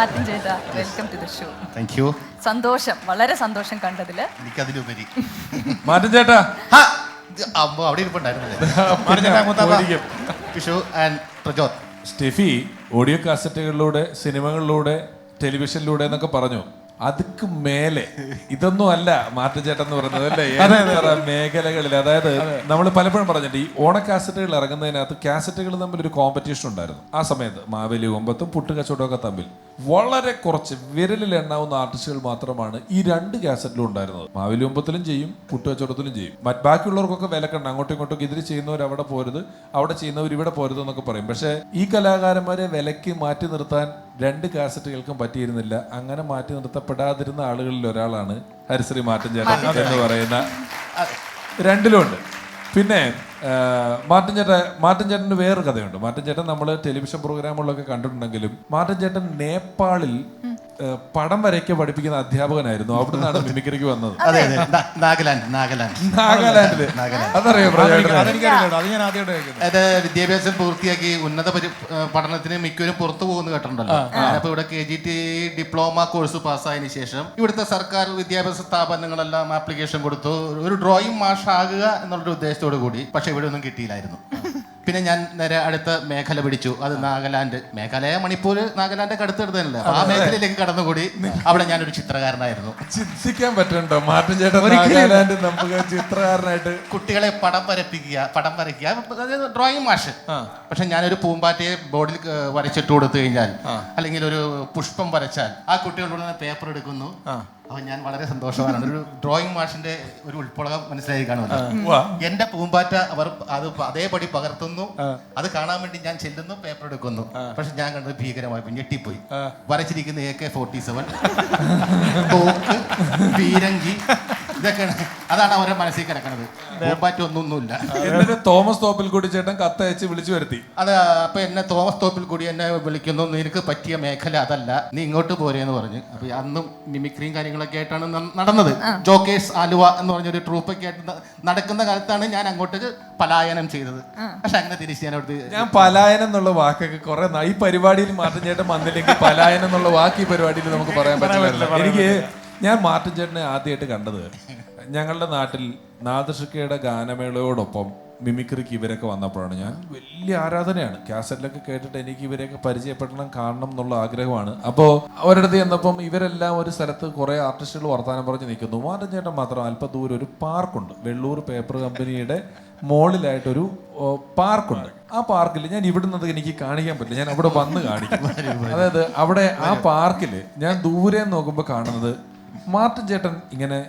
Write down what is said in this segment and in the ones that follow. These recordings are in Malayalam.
മാർട്ടിൻ ചെയ്ത welcome to the show thank you സന്തോഷം വളരെ സന്തോഷം കണ്ടതിൽ. എനിക്കതിലുപരി. മാറ്റം ചേട്ടാ. അമ്മ അവിടെ ഇരിപ്പുണ്ടായിരുന്നു. Vishu and Prajod. Steffi audio കാസറ്റുകളിലൂടെ സിനിമകളിലൂടെ ടെലിവിഷനിലൂടെ എന്നൊക്കെ പറഞ്ഞു. അതുക്ക് മേലെ. ഇതൊന്നും അല്ല മാറ്റച്ചേട്ടൻ എന്ന് പറയുന്നത് അല്ലേ? അതെ മേഖലകളിൽ അതായത് നമ്മൾ പലപ്പോഴും പറഞ്ഞിട്ട് ഈ ഓണ കാസറ്റുകൾ ഇറങ്ങുന്നതിനകത്ത് കാസറ്റുകൾ തമ്മിൽ ഒരു കോമ്പറ്റീഷൻ ഉണ്ടായിരുന്നു. ആ സമയത്ത് മാവേലി ഒമ്പത്തും പുട്ടുകച്ചവടമൊക്കെ തമ്മിൽ. വളരെ കുറച്ച് വിരലിൽ എണ്ണാവുന്ന ആർട്ടിസ്റ്റുകൾ മാത്രമാണ് ഈ രണ്ട് കാസറ്റിലും ഉണ്ടായിരുന്നത്. മാവേലി ഒമ്പത്തിലും ചെയ്യും പുട്ടുകച്ചവടത്തിലും ചെയ്യും. മറ്റ് ബാക്കിയുള്ളവർക്കൊക്കെ വിലക്കണ്ട അങ്ങോട്ടും ഇങ്ങോട്ടും ഇതിൽ ചെയ്യുന്നവർ അവിടെ പോരുത് അവിടെ ചെയ്യുന്നവർ ഇവിടെ പോരുത് എന്നൊക്കെ പറയും. പക്ഷേ ഈ കലാകാരന്മാരെ വിലക്ക് മാറ്റി നിർത്താൻ രണ്ട് കാസറ്റുകൾക്കും പറ്റിയിരുന്നില്ല. അങ്ങനെ മാറ്റി നിർത്തപ്പെടാതിരുന്ന ആളുകളിൽ ഒരാളാണ് ഹരിശ്രീ മാറ്റൻ ചേട്ടൻ എന്ന് പറയുന്ന രണ്ടിലുമുണ്ട്. പിന്നെ മാർട്ടിൻ ചേട്ടൻ മാർട്ടിൻ ചേട്ടന് വേറൊരു കഥയുണ്ട്. മാർട്ടിൻ ചേട്ടൻ നമ്മൾ ടെലിവിഷൻ പ്രോഗ്രാമുകളിലൊക്കെ കണ്ടിട്ടുണ്ടെങ്കിലും മാർട്ടിൻ ചേട്ടൻ നേപ്പാളിൽ പടം വരയ്ക്ക് പഠിപ്പിക്കുന്ന അധ്യാപകനായിരുന്നു. അവിടെ നിന്നാണ് മിമിക്രിക്ക് വന്നത്. അതെ അതെ. നാ- നാഗാലാൻഡ് നാഗാലാൻഡ്. നാഗാലാൻഡിൽ. അതറിയോ പ്രജേട്ടന്? അതെനിക്കറിയില്ല അത് ഞാൻ ആദ്യമായിട്ട് കേൾക്കുന്നത്. അതായത് വിദ്യാഭ്യാസം പൂർത്തിയാക്കി ഉന്നത പരി- പഠനത്തിന് മിക്കവരും പുറത്തു പോകുന്ന കേട്ടിട്ടുണ്ടല്ലോ. അപ്പൊ ഇവിടെ K G T diploma course പാസ്സായതിനു ശേഷം ഇവിടുത്തെ സർക്കാർ വിദ്യാഭ്യാസ സ്ഥാപനങ്ങളെല്ലാം ആപ്ലിക്കേഷൻ കൊടുത്തു. ഒരു ഡ്രോയിങ് മാഷാകുക എന്നുള്ളൊരു ഉദ്ദേശത്തോടു കൂടി. പക്ഷെ ഇവിടെ ഒന്നും കിട്ടിയില്ലായിരുന്നു. പിന്നെ ഞാൻ നേരെ അടുത്ത മേഖല പിടിച്ചു. അത് നാഗാലാൻഡ്. മേഘാലയ മണിപ്പൂർ നാഗാലാൻഡ് അടുത്ത് എടുത്തതല്ലേ ആ മേഖലയിലേക്ക് കടന്നുകൂടി അവിടെ ഞാനൊരു ചിത്രകാരനായിരുന്നു. ചിന്തിക്കാൻ പറ്റുന്നുണ്ടോ? മാർട്ടിൻ ചേട്ടൻ നാഗാലാൻഡ് നമുക്ക് ചിത്രകാരനായിട്ട് കുട്ടികളെ പടം വരപ്പിക്കുക പടം വരയ്ക്കുക. അതായത് ഡ്രോയിങ് മാഷ്. പക്ഷെ ഞാനൊരു പൂമ്പാറ്റയെ ബോർഡിൽ വരച്ചിട്ട് കൊടുത്തു കഴിഞ്ഞാൽ അല്ലെങ്കിൽ ഒരു പുഷ്പം വരച്ചാൽ ആ കുട്ടികളോട് പേപ്പർ എടുക്കുന്നു. അപ്പൊ ഞാൻ വളരെ സന്തോഷവാനാണ്. ഒരു ഡ്രോയിങ് മാഷിന്റെ ഒരു ഉൾപ്പുളകം മനസ്സിലായി കാണുമല്ലോ. വാ. എന്റെ പൂമ്പാറ്റ അവർ അത് അതേപടി പകർത്തുന്നു. അത് കാണാൻ വേണ്ടി ഞാൻ ചെല്ലുന്നു പേപ്പർ എടുക്കുന്നു. പക്ഷെ ഞാൻ കണ്ടത് ഭീകരമായി ഞെട്ടിപ്പോയി. വരച്ചിരിക്കുന്ന എ കെ ഫോർട്ടി സെവൻ തോക്ക് പീരങ്കി ഇതൊക്കെയാണ് അതാണ് അവരുടെ മനസ്സിൽ കിടക്കുന്നത് പൂമ്പാറ്റ ഒന്നൊന്നുമില്ല എന്നിട്ട് തോമസ് തോപ്പിൽ കൂടി ചേട്ടൻ കത്തയച്ച് വിളിച്ചു വരുത്തി. അത് അപ്പൊ എന്നെ തോമസ് തോപ്പിൽ കൂടി എന്നെ വിളിക്കുന്നു. നിനക്ക് പറ്റിയ മേഖല അതല്ല. നീ ഇങ്ങോട്ട് പോരെന്ന് പറഞ്ഞു. അപ്പൊ അന്നും മിമിക്രിയും കാര്യങ്ങളൊക്കെ ആയിട്ടാണ് നടന്നത്. ജോക്കേഴ്സ് ആലുവ എന്ന് പറഞ്ഞൊരു ട്രൂപ്പൊക്കെ ആയിട്ട് നടക്കുന്ന കാലത്താണ് ഞാൻ അങ്ങോട്ടേക്ക് പലായനം ചെയ്തത്. പക്ഷെ അങ്ങനെ തിരിച്ച് ഞാൻ അവിടുത്തെ ഞാൻ പലായനം എന്നുള്ള വാക്കൊക്കെ കുറെ ഈ പരിപാടിയിൽ മാറ്റം ചേട്ടൻ വന്നില്ലെങ്കിൽ പലായനം എന്നുള്ള വാക്ക് ഈ പരിപാടിയിൽ നമുക്ക് പറയാൻ പറ്റില്ല എനിക്ക് ഞാൻ മാർട്ടിൻ ചേട്ടനെ ആദ്യമായിട്ട് കണ്ടത്. ഞങ്ങളുടെ നാട്ടിൽ നാദൃഷിക്കയുടെ ഗാനമേളയോടൊപ്പം മിമിക്രിക്ക് ഇവരൊക്കെ വന്നപ്പോഴാണ്. ഞാൻ വലിയ ആരാധനയാണ്. കാസറ്റിലൊക്കെ കേട്ടിട്ട് എനിക്ക് ഇവരെയൊക്കെ പരിചയപ്പെടണം കാണണം എന്നുള്ള ആഗ്രഹമാണ്. അപ്പോൾ അവരടുത്ത് ചെന്നപ്പം ഇവരെല്ലാം ഒരു സ്ഥലത്ത് കുറേ ആർട്ടിസ്റ്റുകൾ വർത്തമാനം പറഞ്ഞ് നിൽക്കുന്നു. മാർട്ടിൻ ചേട്ടൻ മാത്രം അല്പം ദൂരം ഒരു പാർക്കുണ്ട്. വെള്ളൂർ പേപ്പർ കമ്പനിയുടെ മോളിലായിട്ടൊരു പാർക്കുണ്ട്. ആ പാർക്കിൽ ഞാൻ ഇവിടുന്നത് എനിക്ക് കാണിക്കാൻ പറ്റില്ല. ഞാൻ അവിടെ വന്ന് കാണിക്കും. അതായത് അവിടെ ആ പാർക്കിൽ ഞാൻ ദൂരെ നോക്കുമ്പോൾ കാണുന്നത് മാർട്ടിൻ ചേട്ടൻ ഇങ്ങനെ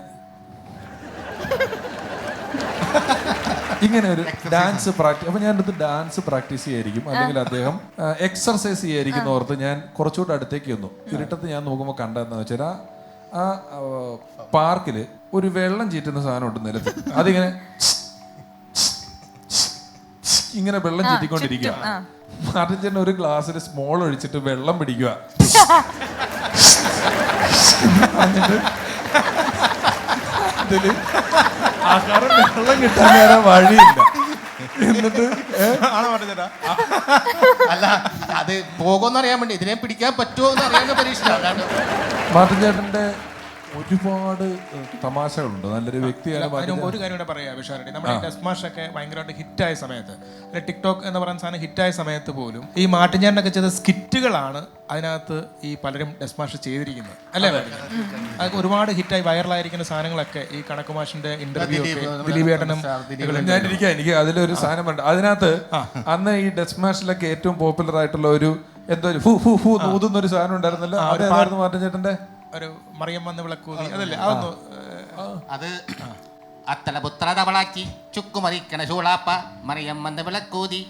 ഇങ്ങനെ ഒരു ഡാൻസ് പ്രാക്ടീസ് അപ്പൊ ഞാൻ അടുത്ത് ഡാൻസ് പ്രാക്ടീസ് ചെയ്യായിരിക്കും. അല്ലെങ്കിൽ അദ്ദേഹം എക്സർസൈസ് ചെയ്യായിരിക്കും ഓർത്ത് ഞാൻ കുറച്ചുകൂടെ അടുത്തേക്ക് വന്നു ഇരുട്ടത്ത് ഞാൻ നോക്കുമ്പോൾ കണ്ടെന്ന് വെച്ചാൽ ആ പാർക്കിൽ ഒരു വെള്ളം ചീറ്റുന്ന സാധനം ഉണ്ട് നിലത്ത്. അതിങ്ങനെ ഇങ്ങനെ വെള്ളം ചീറ്റിക്കൊണ്ടിരിക്കുക. മാർട്ടിൻ ചേട്ടൻ ഒരു ഗ്ലാസ്സിൽ സ്മോൾ ഒഴിച്ചിട്ട് വെള്ളം പിടിക്കുക. ഇതിൽ ആഹാരം വെള്ളം കിട്ടാൻ വേറെ വഴിയില്ല. എന്നിട്ട് ആണോ പറഞ്ഞേട്ടാ അല്ല അത് പോകുമെന്ന് അറിയാൻ വേണ്ടി. ഇതിനെ പിടിക്കാൻ പറ്റുമോ എന്ന് അറിയാൻ പരീക്ഷ അല്ലാണ്ട് മാർട്ടിൻ ചേട്ടന്റെ ഒരുപാട് തമാശകളുണ്ട്. നല്ലൊരു വ്യക്തിയാണ് ഒരു കാര്യം കൂടെ പറയാം വിഷാരടി നമ്മുടെ ഡെസ്മാഷ് ഒക്കെ ഭയങ്കരമായിട്ട് ഹിറ്റായ സമയത്ത് അല്ലെ ടിക്ടോക്ക് എന്ന് പറയുന്ന സാധനം ഹിറ്റായ സമയത്ത് പോലും ഈ മാട്ടിഞ്ഞാണ്ടൊക്കെ ചെയ്ത സ്കിറ്റുകളാണ് അതിനകത്ത് ഈ പലരും ഡെസ്മാഷ് ചെയ്തിരിക്കുന്നത്. അല്ലേ അതൊക്കെ ഒരുപാട് ഹിറ്റായി വൈറലായിരിക്കുന്ന സാധനങ്ങളൊക്കെ ഈ കണക്കുമാഷിന്റെ ഇന്റർവ്യൂ ദിലീപ് ഏട്ടനും ഞാനിരിക്കാം എനിക്ക് അതിലൊരു സാധനം ഉണ്ട് അതിനകത്ത് അന്ന് ഈ ഡെസ്മാഷിലൊക്കെ ഏറ്റവും പോപ്പുലർ ആയിട്ടുള്ള ഒരു എന്തോ ഒരു ഫു ഫു ഫു ഊതുന്ന ഒരു സാധനം ഉണ്ടായിരുന്നല്ലോ. ചേട്ടന്റെ ഒരു മറിയം വന്ന് വിളക്കൂതി അതല്ലേ? അതൊന്നു അത് അത്തല പുത്ര തവളാക്കി ചുക്കുമറിക്കണ ചൂളാപ്പ മറിയം വന്ന് വിളക്കൂതി.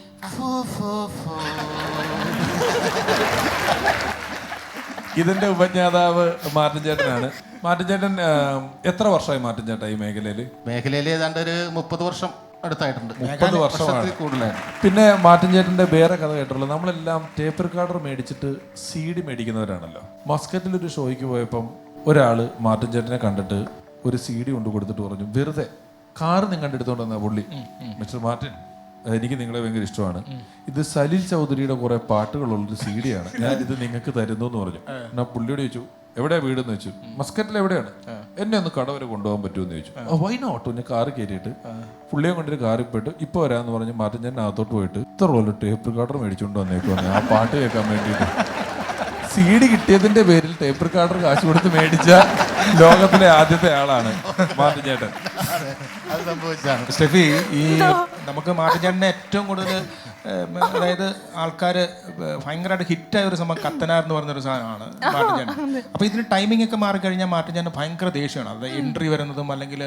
ഇതിന്റെ ഉപജ്ഞാതാവ് മാർട്ടിൻ ചേട്ടനാണ്. മാർട്ടിൻ ചേട്ടൻ എത്ര വർഷമായി മാർട്ടിൻ ചേട്ടാ ഈ മേഖലയിൽ മേഖലയിൽ ഏതാണ്ട് ഒരു മുപ്പത് വർഷം. അടുത്തായിട്ടുണ്ട്. മുപ്പത് വർഷത്തിൽ കൂടുതലായിട്ട് പിന്നെ മാർട്ടിൻ ചേട്ടന്റെ വേറെ കഥ കേട്ടുള്ളൂ നമ്മളെല്ലാം ടേപ്പ് റെക്കോർഡർ മേടിച്ചിട്ട് സി ഡി മേടിക്കുന്നവരാണല്ലോ. മസ്കറ്റിൽ ഒരു ഷോയ്ക്ക് പോയപ്പം ഒരാൾ മാർട്ടിൻ ചേട്ടനെ കണ്ടിട്ട് ഒരു സി ഡി കൊണ്ട് കൊടുത്തിട്ട് പറഞ്ഞു വെറുതെ കാർ നിങ്ങൾ എടുത്തോണ്ട് വന്ന പുള്ളി? മിസ്റ്റർ മാർട്ടിൻ എനിക്ക് നിങ്ങളെ ഭയങ്കര ഇഷ്ടമാണ്. ഇത് സലിൽ ചൗധരിയുടെ കുറെ പാട്ടുകളുള്ളൊരു സി ഡിയാണ് ഞാൻ ഇത് നിങ്ങൾക്ക് തരുന്നു എന്ന് പറഞ്ഞു. ഞാൻ പുള്ളിയോട് ചോദിച്ചു എവിടെയാ വീടെന്ന് വെച്ചു മസ്കറ്റിൽ എവിടെയാണ്? എന്നെ ഒന്ന് കട വരെ കൊണ്ടുപോകാൻ പറ്റുമെന്ന് ചോദിച്ചു. വൈ നോട്ട് ഞാൻ കാറ് കയറിയിട്ട്. പുള്ളിയെ കൊണ്ടൊരു കാറിൽ പോയിട്ട് ഇപ്പൊ വരാന്ന് പറഞ്ഞ് മാറ്റം ഞാൻ അകത്തോട്ട് പോയിട്ട് ഇത്ര റോൽ ടേപ്പ് റിക്കാർഡർ മേടിച്ചുകൊണ്ട് വന്നേക്കുവാണ് ആ പാട്ട് കേൾക്കാൻ വേണ്ടിയിട്ട്. സി ഡി കിട്ടിയതിന്റെ പേരിൽ ടേപ്പ് റിക്കാർഡർ കാശ് കൊടുത്ത് മേടിച്ച ലോകത്തിലെ ആദ്യത്തെ ആളാണ് മാർട്ടിൻ ചേട്ടൻ. അത് സംഭവിച്ചാണ്. സ്റ്റെഫി ഈ നമുക്ക് മാട്ടിച്ചാണ്ടിനെ ഏറ്റവും കൂടുതൽ അതായത് ആൾക്കാർ ഭയങ്കരമായിട്ട് ഹിറ്റായ ഒരു സംഭവം കത്തനാർ എന്ന് പറഞ്ഞൊരു സാധനമാണ് മാട്ടിച്ചാണ്ട് അപ്പൊ ഇതിന് ടൈമിംഗ് ഒക്കെ മാറിക്കഴിഞ്ഞാൽ മാട്ടിച്ചാണ്ട് ഭയങ്കര ദേഷ്യമാണ്. അത് എൻട്രി വരുന്നതും അല്ലെങ്കിൽ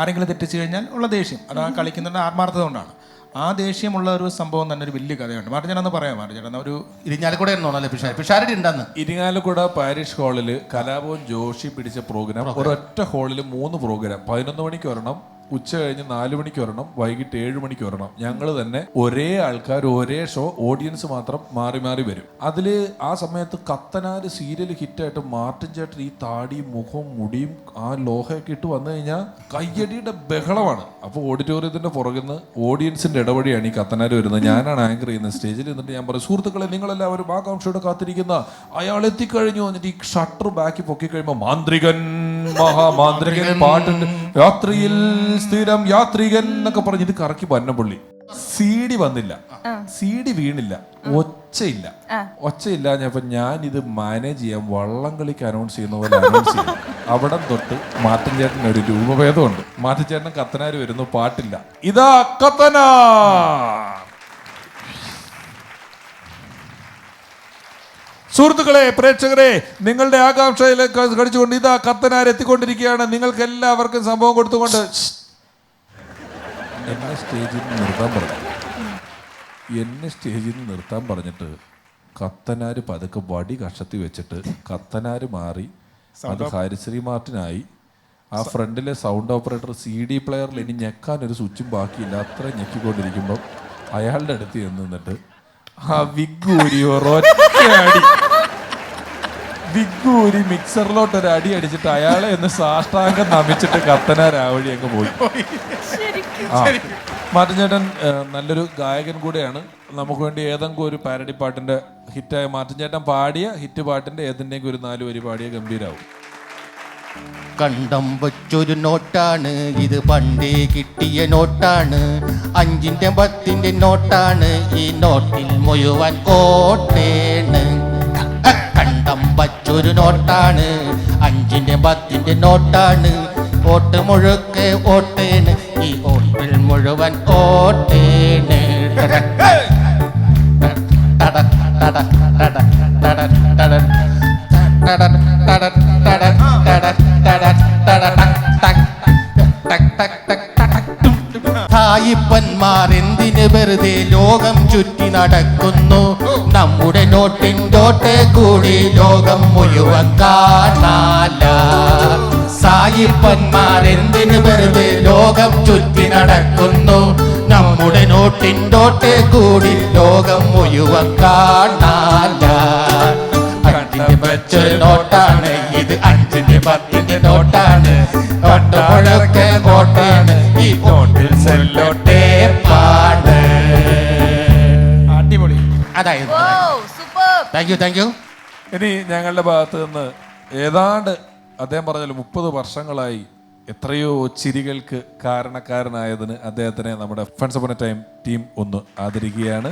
ആരെങ്കിലും തെറ്റിച്ച് കഴിഞ്ഞാൽ ഉള്ള ദേഷ്യം. അത് ആ കളിക്കുന്നതിന്റെ ആത്മാർത്ഥത കൊണ്ടാണ്. ആ ദേഷ്യമുള്ള ഒരു സംഭവം തന്നെ ഒരു വലിയ കഥയുണ്ട്. മാർജനന്ന് പറയാം മാട്ടിച്ചാണ്ട് ഒരു ഇരിഞ്ഞാലക്കൂടെ പിഷാരി പിഷാരടി ഉണ്ടെന്ന്. ഇരിങ്ങാലക്കുട പാരിഷ് ഹാളിൽ കലാഭവൻ ജോഷി പിടിച്ച പ്രോഗ്രാം ഒരൊറ്റ ഹാളിൽ മൂന്ന് പ്രോഗ്രാം. പതിനൊന്ന് മണിക്ക് ഒരെണ്ണം ഉച്ച കഴിഞ്ഞ് നാലു മണിക്ക് വരണം വൈകിട്ട് ഏഴ് മണിക്ക് വരണം. ഞങ്ങൾ തന്നെ ഒരേ ആൾക്കാർ ഒരേ ഷോ ഓഡിയൻസ് മാത്രം മാറി മാറി വരും. അതിൽ ആ സമയത്ത് കത്തനാര് സീരിയൽ ഹിറ്റായിട്ട് മാർട്ടിൻ ചേട്ടൻ ഈ താടിയും മുഖവും മുടിയും ആ ലോഹയൊക്കെ ഇട്ട് വന്നു കഴിഞ്ഞാൽ കയ്യടിയുടെ ബഹളമാണ്. അപ്പോൾ ഓഡിറ്റോറിയത്തിന്റെ പുറകിൽ നിന്ന് ഓഡിയൻസിന്റെ ഇടവഴിയാണ് ഈ കത്തനാര് വരുന്നത്. ഞാനാണ് ആങ്കർ ചെയ്യുന്നത്. സ്റ്റേജിൽ നിന്നിട്ട് ഞാൻ പറയും സുഹൃത്തുക്കളെ നിങ്ങളെല്ലാവരും ആകാംക്ഷയോടെ കാത്തിരിക്കുന്ന അയാൾ എത്തിക്കഴിഞ്ഞു എന്നിട്ട് ഈ ഷട്ടർ ബാക്കി പൊക്കി കഴിയുമ്പോൾ മാന്ത്രികൻ മഹാമാന്ത്രികൻ പാട്ടുണ്ട് രാത്രിയിൽ സ്ഥിരം യാത്രികൻ എന്നൊക്കെ പറഞ്ഞിട്ട് കറക്കി പന്നപ്പുള്ളി സി ഡി വന്നില്ല. സി ഡി വീണില്ല. ഒച്ചയില്ല. ഒച്ചയില്ല ഞാനിപ്പോ ഞാൻ ഇത് മാനേജ് ചെയ്യാൻ വള്ളം കളിക്ക് അനൗൺസ് ചെയ്യുന്ന പോലെ അനൗൺസ് ചെയ്യാം. അവിടെ തൊട്ട് മാറ്റൻ ചേട്ടന് ഒരു രൂപഭേദമുണ്ട്. മാറ്റൻ ചേട്ടൻ കത്തനാര് വരുന്നു? പാട്ടില്ല. ഇതാ കത്തനാ! സുഹൃത്തുക്കളെ പ്രേക്ഷകരെ നിങ്ങളുടെ ആകാംക്ഷയിലേക്ക് കടിച്ചുകൊണ്ട് ഇതാ കത്തനാർ എത്തിക്കൊണ്ടിരിക്കുകയാണ്. നിങ്ങൾക്ക് എല്ലാവർക്കും സംഭവം കൊടുത്തുകൊണ്ട്. എന്നെ സ്റ്റേജിൽ നിന്ന് നിർത്താൻ പറഞ്ഞു. എന്നെ സ്റ്റേജിൽ നിന്ന് നിർത്താൻ പറഞ്ഞിട്ട് കത്തനാർ പതുക്കെ വടി കഷത്തി വെച്ചിട്ട് കത്തനാർ മാറി അത് ഹരിശ്രീ മാർട്ടിനായി. ആ ഫ്രണ്ടിലെ സൗണ്ട് ഓപ്പറേറ്റർ സി ഡി പ്ലെയറിൽ ഇനി ഞെക്കാൻ ഒരു സ്വിച്ചും ബാക്കിയില്ല. അത്ര ഞെക്കിക്കൊണ്ടിരിക്കുമ്പോൾ അയാളുടെ അടുത്ത് ചെന്ന് നിന്നിട്ട് ആ മിക്സറിലോട്ട് ഒരു അടി അടിച്ചിട്ട് അയാളെ ഒന്ന് സാഷ്ടാംഗം നമിച്ചിട്ട് കത്തന കത്തനാരാവഴി അങ്ങ് പോയി. ആ. മാറ്റുചേട്ടൻ നല്ലൊരു ഗായകൻ കൂടെയാണ്. നമുക്ക് വേണ്ടി ഏതെങ്കിലും ഒരു പാരഡി പാട്ടിന്റെ ഹിറ്റായ മാറ്റൻചേട്ടൻ പാടിയ ഹിറ്റ് പാട്ടിന്റെ ഏതിന്റെയും ഒരു നാല് വരി പാടിയ ഗംഭീരാവും. കണ്ടം വെച്ചൊരു നോട്ടാണ് ഇത് പണ്ടേ കിട്ടിയ നോട്ടാണ് അഞ്ചിന്റെ പത്തിന്റെ നോട്ടാണ് ഈ നോട്ടിൽ മുഴുവൻ കോട്ടേണ് കണ്ടം വച്ചൊരു നോട്ടാണ് അഞ്ചിന്റെ പത്തിന്റെ നോട്ടാണ് ഓട്ട് മുഴുക്കെ ഓട്ടേണ് ഈ ഓട്ടിൽ മുഴുവൻ ഓട്ടേണ് ടട ടട ടട ടട ടട എന്തിന് വെറുതെ ലോകം ചുറ്റി നടക്കുന്നു? നമ്മുടെ നോട്ടിന്റോട്ടെ കൂടി ലോകം മുഴുവൻ കാണാല സായിപ്പന്മാരെന്തിന് വെറുതെ ലോകം ചുറ്റി നടക്കുന്നു? നമ്മുടെ നോട്ടിന്റോട്ടെ കൂടി ലോകം മുഴുവൻ കാണാല അഞ്ചിന്റെ പച്ചൊരു നോട്ടാണ്. ഇത് അഞ്ചിന്റെ പത്തിന്റെ നോട്ടാണ്. ഒട്ടമുഴക്കെ കോട്ടയാണ് ഈ തോട്ടിൽ സെല്ലോട്ടേ പാട്. അടിപൊളി. അതായത് താങ്ക് യു താങ്ക് യു ഇനി ഞങ്ങളുടെ ഭാഗത്ത് നിന്ന് ഏതാണ്ട് അദ്ദേഹം പറഞ്ഞല്ലോ മുപ്പത് വർഷങ്ങളായി എത്രയോ ചിരികൾക്ക് കാരണക്കാരനായതിന് അദ്ദേഹത്തിനെ നമ്മുടെ ഫ്രണ്ട്സ് അപ്പോൺ ടൈം ടീം ഒന്ന് ആദരിക്കുകയാണ്